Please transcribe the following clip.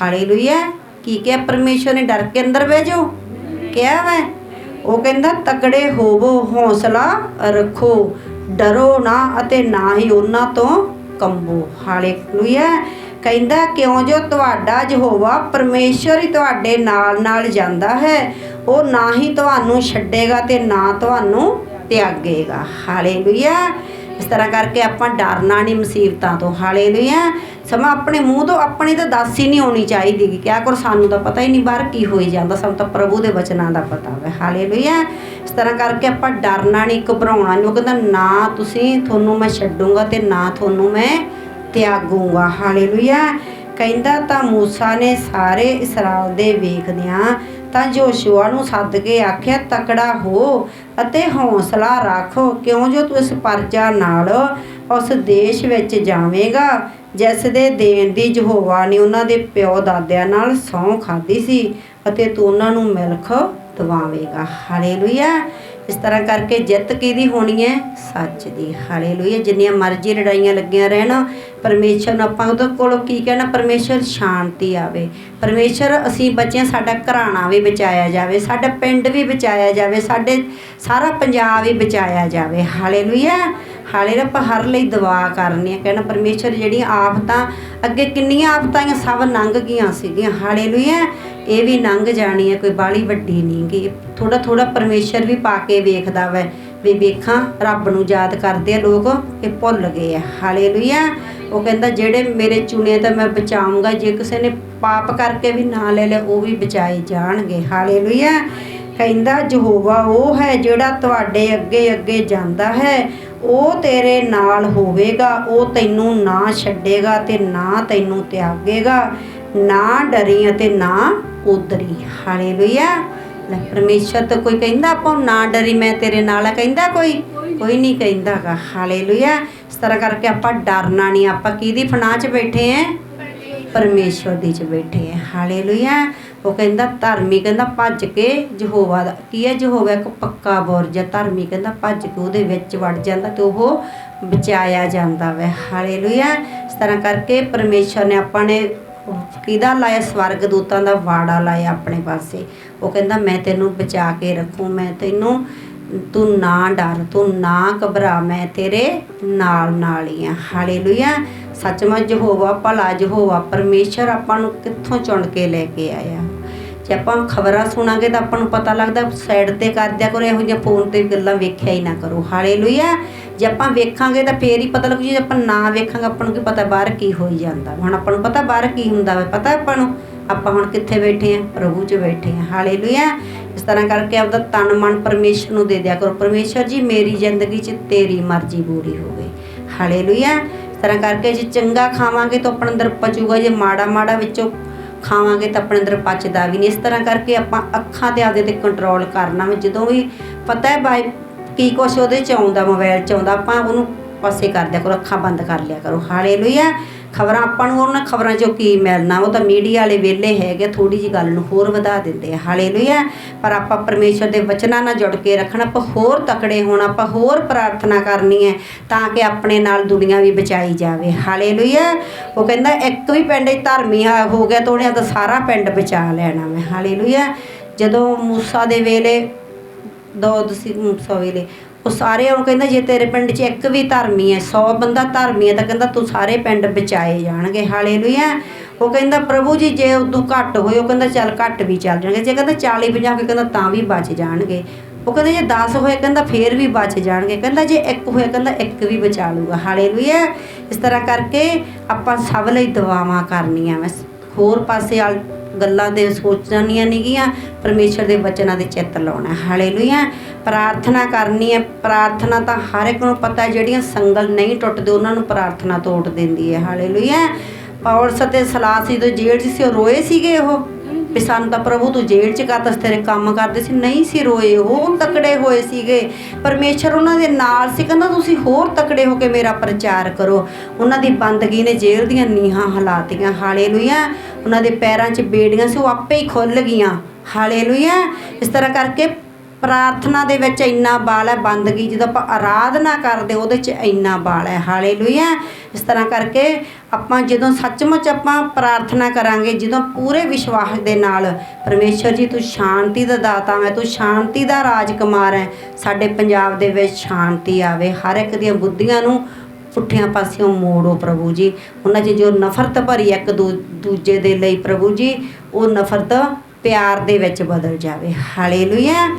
Hallelujah ਕੀ ਕਿਹਾ ਪਰਮੇਸ਼ਵਰ ਨੇ? ਡਰ ਕੇ ਅੰਦਰ ਬਹਿ ਜਾਓ। ਕਿਹਾ ਵੈ ਉਹ ਕਹਿੰਦਾ ਤਕੜੇ ਹੋਵੋ, ਹੌਸਲਾ ਰੱਖੋ। ਡਰੋ ਨਾ ਅਤੇ ਨਾ ਹੀ ਉਹਨਾਂ ਤੋਂ ਕੰਬੋ। ਹਾਲੇਲੂਇਆ ਕਹਿੰਦਾ, ਕਿਉਂ ਜੋ ਤੁਹਾਡਾ ਯਹੋਵਾ ਪਰਮੇਸ਼ਵਰ ਹੀ ਤੁਹਾਡੇ ਨਾਲ ਨਾਲ ਜਾਂਦਾ ਹੈ, ਉਹ ਨਾ ਹੀ ਤੁਹਾਨੂੰ ਛੱਡੇਗਾ ਤੇ ਨਾ ਤੁਹਾਨੂੰ ਤਿਆਗੇਗਾ। ਹਾਲੇਲੂਇਆ ਇਸ ਤਰ੍ਹਾਂ ਕਰਕੇ ਆਪਾਂ ਡਰਨਾ ਨਹੀਂ ਮੁਸੀਬਤਾਂ ਤੋਂ ਹਾਲੇਲੂਇਆ ਸਮਾਂ ਆਪਣੇ ਮੂੰਹ ਤੋਂ ਆਪਣੀ ਤਾਂ ਦੱਸ ਹੀ ਨਹੀਂ ਹੋਣੀ ਚਾਹੀਦੀ ਕਿ ਕਿਆ ਕਰ, ਸਾਨੂੰ ਤਾਂ ਪਤਾ ਹੀ ਨਹੀਂ ਬਾਹਰ ਕੀ ਹੋਈ ਜਾਂਦਾ, ਸਾਨੂੰ ਤਾਂ ਪ੍ਰਭੂ ਦੇ ਵਚਨਾਂ ਦਾ ਪਤਾ ਹੈ। ਹਾਲੇਲੂਇਆ ਇਸ ਤਰ੍ਹਾਂ ਕਰਕੇ ਆਪਾਂ ਡਰਨਾ ਨਹੀਂ, ਘਬਰਾਉਣਾ ਨਹੀਂ, ਉਹ ਕਹਿੰਦਾ ਨਾ ਤੁਸੀਂ, ਤੁਹਾਨੂੰ ਮੈਂ ਛੱਡੂੰਗਾ ਤੇ ਨਾ ਤੁਹਾਨੂੰ ਮੈਂ ਤਿਆਗੂੰਗਾ ਹਾਲੇਲੂਇਆ ਕਹਿੰਦਾ ਤਾਂ ਮੂਸਾ ਨੇ ਸਾਰੇ ਇਸਰਾਇਲ ਦੇ ਵੇਖਦਿਆਂ ਤਾਂ ਜੋਸ਼ੂਆ ਨੂੰ ਸੱਦ ਕੇ ਆਖਿਆ, ਤਕੜਾ ਹੋ ਅਤੇ ਹੌਸਲਾ ਰੱਖ। ਕਿਉਂ ਜੋ ਤੂੰ ਇਸ ਪਰਜਾ ਨਾਲ ਉਸ ਦੇਸ਼ ਵਿੱਚ ਜਾਵੇਂਗਾ, ਜਿਸ ਦੇ ਦੇਣ ਦੀ ਯਹੋਵਾ ਨੇ ਉਹਨਾਂ ਦੇ ਪਿਓ ਦਾਦਿਆਂ ਨਾਲ ਸਹੁੰ ਖਾਧੀ ਸੀ ਅਤੇ ਤੂੰ ਉਹਨਾਂ ਨੂੰ ਮਿਲਖ ਦਵਾਵੇਂਗਾ। ਹਾਲੇਲੂਇਆ। ਇਸ ਤਰ੍ਹਾਂ ਕਰਕੇ ਜਿੱਤ ਕਿਹਦੀ ਹੋਣੀ ਹੈ? ਸੱਚ ਦੀ। ਹਾਲੇਲੂਇਆ। ਜਿੰਨੀਆਂ ਮਰਜ਼ੀ ਲੜਾਈਆਂ ਲੱਗੀਆਂ ਰਹਿਣ, ਪਰਮੇਸ਼ਰ ਨੂੰ ਆਪਾਂ ਉਹਦੇ ਕੋਲੋਂ ਕੀ ਕਹਿਣਾ? ਪਰਮੇਸ਼ਰ ਸ਼ਾਂਤੀ ਆਵੇ। ਪਰਮੇਸ਼ਰ, ਅਸੀਂ ਬੱਚਿਆਂ, ਸਾਡਾ ਘਰਾਣਾ ਵੀ ਬਚਾਇਆ ਜਾਵੇ, ਸਾਡਾ ਪਿੰਡ ਵੀ ਬਚਾਇਆ ਜਾਵੇ, ਸਾਡੇ ਸਾਰਾ ਪੰਜਾਬ ਵੀ ਬਚਾਇਆ ਜਾਵੇ। ਹਾਲੇਲੂਇਆ। ਹਾਲੇ ਆਪਾਂ ਹਰ ਲਈ ਦੁਆ ਕਰਨੀ ਹੈ। ਕਹਿਣਾ, ਪਰਮੇਸ਼ਰ, ਜਿਹੜੀਆਂ ਆਫਤਾਂ, ਅੱਗੇ ਕਿੰਨੀਆਂ ਆਫਤਾਂ ਆਈਆਂ, ਸਭ ਲੰਘ ਗਈਆਂ ਸੀਗੀਆਂ। ਹਾਲੇਲੂਇਆ। ਇਹ ਵੀ ਲੰਘ ਜਾਣੀ ਹੈ, ਕੋਈ ਬਾਲੀ ਵੱਡੀ ਨਹੀਂ ਗੀ। ਥੋੜਾ ਥੋੜਾ ਪਰਮੇਸ਼ਰ ਵੀ ਪਾ ਕੇ ਵੇਖਦਾ ਵੈ ਵੀ ਵੇਖਾਂ, ਰੱਬ ਨੂੰ ਯਾਦ ਕਰਦੇ ਆ ਲੋਕ ਇਹ ਭੁੱਲ ਗਏ ਆ। ਹਾਲੇਲੂਇਆ। ਉਹ ਕਹਿੰਦਾ, ਜਿਹੜੇ ਮੇਰੇ ਚੁਣੇ ਤਾਂ ਮੈਂ ਬਚਾਉਂਗਾ, ਜੇ ਕਿਸੇ ਨੇ ਪਾਪ ਕਰਕੇ ਵੀ ਨਾ ਲੈ ਲਿਆ ਉਹ ਵੀ ਬਚਾਏ ਜਾਣਗੇ। ਹਾਲੇਲੂਇਆ। ਕਹਿੰਦਾ, ਯਹੋਵਾ ਉਹ ਹੈ ਜਿਹੜਾ ਤੁਹਾਡੇ ਅੱਗੇ ਅੱਗੇ ਜਾਂਦਾ ਹੈ। ਉਹ ਤੇਰੇ ਨਾਲ ਹੋਵੇਗਾ, ਉਹ ਤੈਨੂੰ ਨਾ ਛੱਡੇਗਾ ਤੇ ਨਾ ਤੈਨੂੰ ਤਿਆਗੇਗਾ। ਨਾ ਡਰੀ ਅਤੇ ਨਾ ਉਦਰੀ ਹਾਲੇਲੂਇਆ। ਲੈ, ਪਰਮੇਸ਼ਰ ਤਾਂ ਕੋਈ ਕਹਿੰਦਾ ਆਪਾਂ ਨੂੰ ਨਾ ਡਰੀ, ਮੈਂ ਤੇਰੇ ਨਾਲ ਆ, ਕਹਿੰਦਾ ਕੋਈ? ਕੋਈ ਨਹੀਂ ਕਹਿੰਦਾਗਾ। ਹਾਲੇਲੂਇਆ। ਇਸ ਤਰ੍ਹਾਂ ਕਰਕੇ ਆਪਾਂ ਡਰਨਾ ਨਹੀਂ, ਆਪਾਂ ਕਿਹਦੀ ਫਨਾਹ 'ਚ ਬੈਠੇ ਆਂ ਪਰਮੇਸ਼ਵਰ ਦੀ 'ਚ ਬੈਠੇ ਆ ਹਾਲੇਲੂਇਆ। ਉਹ ਕਹਿੰਦਾ ਧਰਮੀ, ਕਹਿੰਦਾ ਭੱਜ ਕੇ ਯਹੋਵਾ ਦਾ। ਕੀ ਹੈ ਯਹੋਵਾ? ਇੱਕ ਪੱਕਾ ਬੁਰਜ ਹੈ ਧਰਮੀ ਕਹਿੰਦਾ ਭੱਜ ਕੇ ਉਹਦੇ ਵਿੱਚ ਵੜ ਜਾਂਦਾ ਤੇ ਉਹ ਬਚਾਇਆ ਜਾਂਦਾ ਵੈ। ਹਾਲੇਲੂਇਆ। ਇਸ ਤਰ੍ਹਾਂ ਕਰਕੇ ਪਰਮੇਸ਼ਵਰ ਨੇ ਆਪਾਂ ਨੇ ਕਿਹਦਾ ਲਾਇਆ? ਸਵਰਗ ਦੂਤਾਂ ਦਾ ਵਾੜਾ ਲਾਇਆ ਆਪਣੇ ਪਾਸੇ। ਉਹ ਕਹਿੰਦਾ, ਮੈਂ ਤੈਨੂੰ ਬਚਾ ਕੇ ਰੱਖੂ, ਮੈਂ ਤੈਨੂੰ, ਤੂੰ ਨਾ ਡਰ, ਤੂੰ ਨਾ ਘਬਰਾ, ਮੈਂ ਤੇਰੇ ਨਾਲ ਨਾਲ ਹੀ ਆ। ਹਾਲੇਲੂਇਆ ਸੱਚਮੁੱਚ ਯਹੋਵਾ, ਭਲਾ ਯਹੋਵਾ, ਪਰਮੇਸ਼ਰ ਆਪਾਂ ਨੂੰ ਕਿੱਥੋਂ ਚੁਣ ਕੇ ਲੈ ਕੇ ਆਇਆ? ਜੇ ਆਪਾਂ ਖਬਰਾਂ ਸੁਣਾਂਗੇ ਤਾਂ ਆਪਾਂ ਨੂੰ ਪਤਾ ਲੱਗਦਾ ਸਾਈਡ ਤੇ ਕਰ ਦਿਆ ਕਰੋ, ਇਹੋ ਜਿਹੀਆਂ ਫੋਨ ਤੇ ਗੱਲਾਂ ਵੇਖਿਆ ਹੀ ਨਾ ਕਰੋ। ਹਾਲੇਲੂਇਆ। ਜੇ ਆਪਾਂ ਵੇਖਾਂਗੇ ਤਾਂ ਫੇਰ ਹੀ ਪਤਾ ਲੱਗੂ, ਜੇ ਆਪਾਂ ਨਾ ਵੇਖਾਂਗੇ, ਆਪਾਂ ਨੂੰ ਕੀ ਪਤਾ ਬਾਹਰ ਕੀ ਹੋਈ ਜਾਂਦਾ। ਹੁਣ ਆਪਾਂ ਨੂੰ ਪਤਾ ਬਾਹਰ ਕੀ ਹੁੰਦਾ ਵਾ, ਪਤਾ ਆਪਾਂ ਨੂੰ? ਆਪਾਂ ਹੁਣ ਕਿੱਥੇ ਬੈਠੇ ਆ ਪ੍ਰਭੂ 'ਚ ਬੈਠੇ ਆ ਹਾਲੇਲੂਇਆ। ਇਸ ਤਰ੍ਹਾਂ ਕਰਕੇ ਆਪਦਾ ਤਨ ਮਨ ਪਰਮੇਸ਼ਰ ਨੂੰ ਦੇ ਦਿਆ ਕਰੋ। ਪਰਮੇਸ਼ਰ ਜੀ, ਮੇਰੀ ਜ਼ਿੰਦਗੀ 'ਚ ਤੇਰੀ ਮਰਜ਼ੀ ਪੂਰੀ ਹੋਵੇ ਹਾਲੇਲੂਇਆ। ਇਸ ਤਰ੍ਹਾਂ ਕਰਕੇ ਜੇ ਚੰਗਾ ਖਾਵਾਂਗੇ ਤਾਂ ਆਪਣੇ ਅੰਦਰ ਪਚੂਗਾ, ਜੇ ਮਾੜਾ ਮਾੜਾ ਵਿੱਚੋਂ ਖਾਵਾਂਗੇ ਤਾਂ ਆਪਣੇ ਅੰਦਰ ਪਚਦਾ ਵੀ ਨਹੀਂ। ਇਸ ਤਰ੍ਹਾਂ ਕਰਕੇ ਆਪਾਂ ਅੱਖਾਂ ਤੇ ਆਪਦੇ ਤੇ ਕੰਟਰੋਲ ਕਰਨਾ ਵੀ। ਜਦੋਂ ਵੀ ਪਤਾ ਹੈ ਬਾਈ ਕੀ ਕੁਛ ਉਹਦੇ ਚ ਆਉਂਦਾ ਮੋਬਾਈਲ ਚ ਆਉਂਦਾ, ਆਪਾਂ ਉਹਨੂੰ ਪਾਸੇ ਕਰ ਦਿਆ ਕਰੋ, ਅੱਖਾਂ ਬੰਦ ਕਰ ਲਿਆ ਕਰੋ। ਹਾਲੇਲੂਇਆ। ਖਬਰਾਂ ਆਪਾਂ ਨੂੰ ਉਹਨਾਂ ਖਬਰਾਂ ਚੋਂ ਕੀ ਮਿਲਣਾ? ਉਹ ਤਾਂ ਮੀਡੀਆ ਵਾਲੇ ਵੇਲੇ ਹੈਗੇ ਥੋੜੀ ਜੀ ਗੱਲ ਨੂੰ ਹੋਰ ਵਧਾ ਦਿੰਦੇ ਆ। ਹਾਲੇਲੂਇਆ। ਪਰ ਆਪਾਂ ਪਰਮੇਸ਼ਰ ਦੇ ਵਚਨਾਂ ਨਾਲ ਜੁੜ ਕੇ ਰੱਖਣਾ, ਆਪਾਂ ਹੋਰ ਤਕੜੇ ਹੋਣਾ, ਆਪਾਂ ਹੋਰ ਪ੍ਰਾਰਥਨਾ ਕਰਨੀ ਹੈ, ਤਾਂ ਕਿ ਆਪਣੇ ਨਾਲ ਦੁਨੀਆ ਵੀ ਬਚਾਈ ਜਾਵੇ। ਹਾਲੇਲੂਇਆ। ਉਹ ਕਹਿੰਦਾ, ਇੱਕ ਵੀ ਪਿੰਡ 'ਚ ਧਰਮੀ ਹੋ ਗਿਆ ਤਾਂ ਉਹਨੇ ਤਾਂ ਸਾਰਾ ਪਿੰਡ ਬਚਾ ਲੈਣਾ ਮੈਂ ਹਾਲੇਲੂਇਆ। ਜਦੋਂ ਮੂਸਾ ਦੇ ਵੇਲੇ ਦੋਦ ਸੀ ਮੂਸਾ ਵੇਲੇ। ਉਹ ਸਾਰੇ ਉਹ ਕਹਿੰਦਾ, ਜੇ ਤੇਰੇ ਪਿੰਡ 'ਚ ਇੱਕ ਵੀ ਧਰਮੀ ਹੈ 100 ਬੰਦਾ ਧਰਮੀ ਹੈ, ਤਾਂ ਕਹਿੰਦਾ ਤੂੰ ਸਾਰੇ ਪਿੰਡ ਬਚਾਏ ਜਾਣਗੇ। ਹਾਲੇਲੂਇਆ। ਉਹ ਕਹਿੰਦਾ, ਪ੍ਰਭੂ ਜੀ, ਜੇ ਉਦੋਂ ਘੱਟ ਹੋਏ, ਉਹ ਕਹਿੰਦਾ, ਚੱਲ ਘੱਟ ਵੀ ਚੱਲ ਜਾਣਗੇ। ਜੇ ਕਹਿੰਦਾ 40 50 ਹੋਏ, ਕਹਿੰਦਾ ਤਾਂ ਵੀ ਬਚ ਜਾਣਗੇ। ਉਹ ਕਹਿੰਦਾ, ਜੇ 10 ਹੋਏ, ਕਹਿੰਦਾ ਫੇਰ ਵੀ ਬਚ ਜਾਣਗੇ। ਕਹਿੰਦਾ, ਜੇ ਇੱਕ ਹੋਇਆ ਕਹਿੰਦਾ ਇੱਕ ਵੀ ਬਚਾ ਲੂਗਾ ਹਾਲੇਲੂਇਆ। ਇਸ ਤਰ੍ਹਾਂ ਕਰਕੇ ਆਪਾਂ ਸਭ ਲਈ ਦੁਆਵਾਂ ਕਰਨੀਆਂ। ਮੈਂ ਹੋਰ ਪਾਸੇ ਵਾਲ ਗੱਲਾਂ ਦੇ ਸੋਚਣੀਆਂ ਨਹੀਂਗੀਆਂ ਪਰਮੇਸ਼ਰ ਦੇ ਵਚਨਾਂ ਦੇ ਚਿੱਤ ਲਾਉਣਾ। ਹਾਲੇਲੂਇਆ ਪ੍ਰਾਰਥਨਾ ਕਰਨੀ ਹੈ। ਪ੍ਰਾਰਥਨਾ ਤਾਂ ਹਰ ਇੱਕ ਨੂੰ ਪਤਾ ਹੈ, ਜਿਹੜੀਆਂ ਸੰਗਲ ਨਹੀਂ ਟੁੱਟਦੇ, ਉਹਨਾਂ ਨੂੰ ਪ੍ਰਾਰਥਨਾ ਤੋੜ ਦਿੰਦੀ ਹੈ। ਹਾਲੇਲੂਇਆ ਪੌਲਸ ਅਤੇ ਸਲਾਸ ਜਦੋਂ ਜੇਲ੍ਹ 'ਚ ਸੀ ਉਹ ਰੋਏ ਸੀਗੇ ਉਹ? ਵੀ ਸਾਨੂੰ ਤਾਂ ਪ੍ਰਭੂ ਤੂੰ ਜੇਲ੍ਹ 'ਚ ਕਰਤਾ ਤੇਰੇ ਕੰਮ ਕਰਦੇ ਸੀ, ਨਹੀਂ ਸੀ ਰੋਏ ਉਹ ਤਕੜੇ ਹੋਏ ਸੀਗੇ। ਪਰਮੇਸ਼ਰ ਉਹਨਾਂ ਦੇ ਨਾਲ ਸੀ, ਕਹਿੰਦਾ ਤੁਸੀਂ ਹੋਰ ਤਕੜੇ ਹੋ ਕੇ ਮੇਰਾ ਪ੍ਰਚਾਰ ਕਰੋ। ਉਹਨਾਂ ਦੀ ਬੰਦਗੀ ਨੇ ਜੇਲ੍ਹ ਦੀਆਂ ਨੀਹਾਂ ਹਲਾਤੀਆਂ, ਹਾਲੇਲੂਇਆ। ਉਹਨਾਂ ਦੇ ਪੈਰਾਂ 'ਚ ਬੇੜੀਆਂ ਸੀ, ਉਹ ਆਪੇ ਹੀ ਖੁੱਲ ਗਈਆਂ। ਹਾਲੇਲੂਇਆ। ਇਸ ਤਰ੍ਹਾਂ ਕਰਕੇ ਪ੍ਰਾਰਥਨਾ ਦੇ ਵਿੱਚ ਇੰਨਾ ਬਾਲ ਹੈ, ਬੰਦਗੀ ਜਦੋਂ ਆਪਾਂ ਆਰਾਧਨਾ ਕਰਦੇ ਉਹਦੇ 'ਚ ਇੰਨਾ ਬਾਲ ਹੈ। ਹਾਲੇਲੂਇਆ। ਇਸ ਤਰ੍ਹਾਂ ਕਰਕੇ ਆਪਾਂ ਜਦੋਂ ਸੱਚਮੁੱਚ ਆਪਾਂ ਪ੍ਰਾਰਥਨਾ ਕਰਾਂਗੇ, ਜਦੋਂ ਪੂਰੇ ਵਿਸ਼ਵਾਸ ਦੇ ਨਾਲ ਪਰਮੇਸ਼ਰ ਜੀ, ਤੂੰ ਸ਼ਾਂਤੀ ਦਾ ਦਾਤਾ ਹੈ ਤੂੰ ਸ਼ਾਂਤੀ ਦਾ ਰਾਜਕੁਮਾਰ ਹੈ, ਸਾਡੇ ਪੰਜਾਬ ਦੇ ਵਿੱਚ ਸ਼ਾਂਤੀ ਆਵੇ। ਹਰ ਇੱਕ ਦੀਆਂ ਬੁੱਧੀਆਂ ਨੂੰ ਪੁੱਠਿਆਂ ਪਾਸਿਓਂ ਮੋੜੋ ਪ੍ਰਭੂ ਜੀ। ਉਹਨਾਂ 'ਚ ਜੋ ਨਫ਼ਰਤ ਭਰੀ ਇੱਕ ਦੂ- ਦੂਜੇ ਦੇ ਲਈ ਪ੍ਰਭੂ ਜੀ, ਉਹ ਨਫ਼ਰਤ ਪਿਆਰ ਦੇ ਵਿੱਚ ਬਦਲ ਜਾਵੇ। ਹਾਲੇਲੂਇਆ।